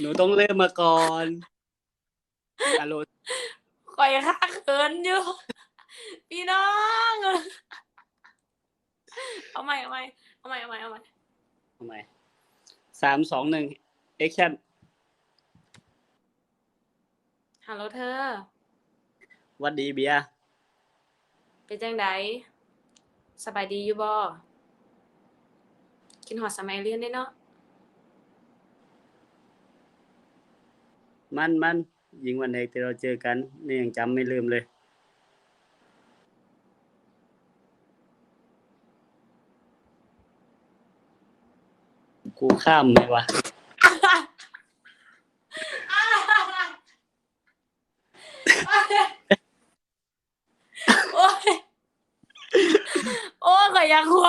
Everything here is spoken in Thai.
หนูต้องเริ่มมาก่อนฮัลโหลข่อยค่าเขินอยู่ พี่น้อง เอาใหม่เอาใหม่เอาใหม่เอาใหม่เอาใหม่ทำไมสามสองหนึ่งแอคชั่นฮัลโหลเธอวัดดีเบียร์เป็นจังไดสบายดีอยู่บ่กินหอดสมัยเรียนได้เนาะ มันมันยิงวันแรกที่เราเจอกันนี่ยังจำไม่ลืมเลย กูข้ามไหมวะ โอ้ย โอ้ยก็ยังหัว